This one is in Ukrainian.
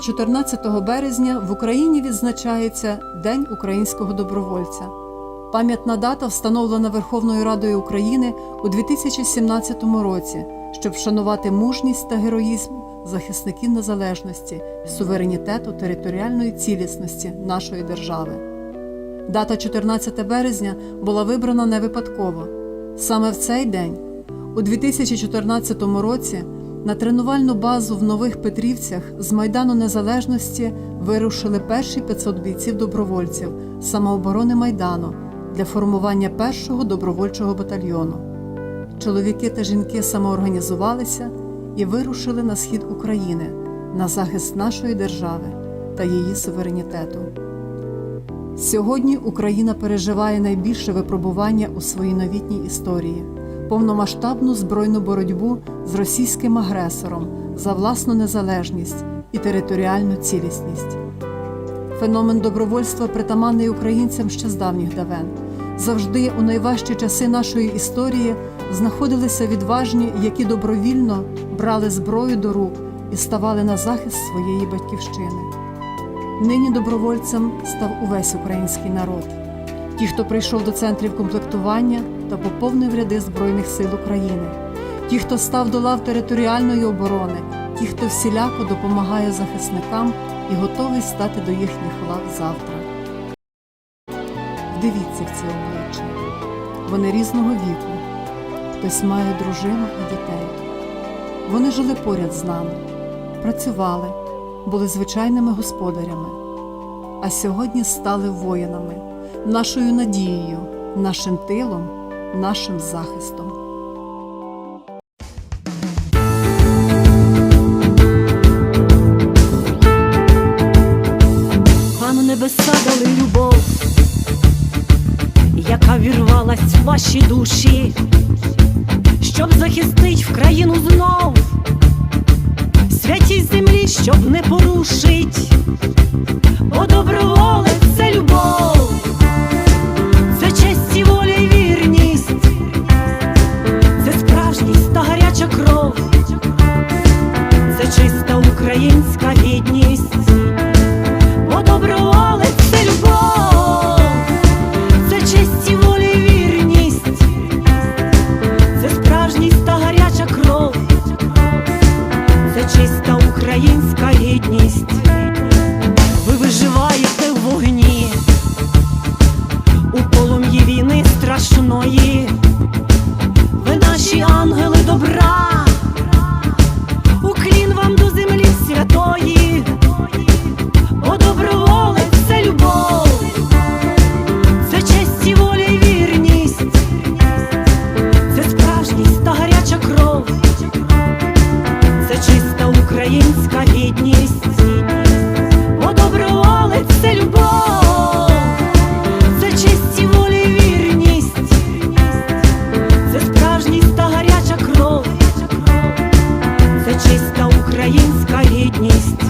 14 березня в Україні відзначається День українського добровольця. Пам'ятна дата встановлена Верховною Радою України у 2017 році, щоб вшанувати мужність та героїзм захисників незалежності, суверенітету, територіальної цілісності нашої держави. Дата 14 березня була вибрана не випадково. Саме в цей день, у 2014 році, на тренувальну базу в Нових Петрівцях з Майдану Незалежності вирушили перші 500 бійців-добровольців самооборони Майдану для формування першого добровольчого батальйону. Чоловіки та жінки самоорганізувалися і вирушили на схід України на захист нашої держави та її суверенітету. Сьогодні Україна переживає найбільше випробування у своїй новітній історії повномасштабну збройну боротьбу з російським агресором за власну незалежність і територіальну цілісність. Феномен добровольства притаманний українцям ще з давніх давен. Завжди у найважчі часи нашої історії знаходилися відважні, які добровільно брали зброю до рук і ставали на захист своєї батьківщини. Нині добровольцем став увесь український народ. Ті, хто прийшов до центрів комплектування та поповнив ряди Збройних сил України, ті, хто став до лав територіальної оборони, ті, хто всіляко допомагає захисникам і готовий стати до їхніх лав завтра. Вдивіться в ці обличчя. Вони різного віку. Хтось має дружину і дітей. Вони жили поряд з нами, працювали, були звичайними господарями, а сьогодні стали воїнами, нашою надією, нашим тилом, нашим захистом. Вам небеса дали любов, яка вірвалась в ваші душі, щоб захистить в країну знов, святість землі, щоб не порушить, бо доброволець це любов, чиста українська гідність.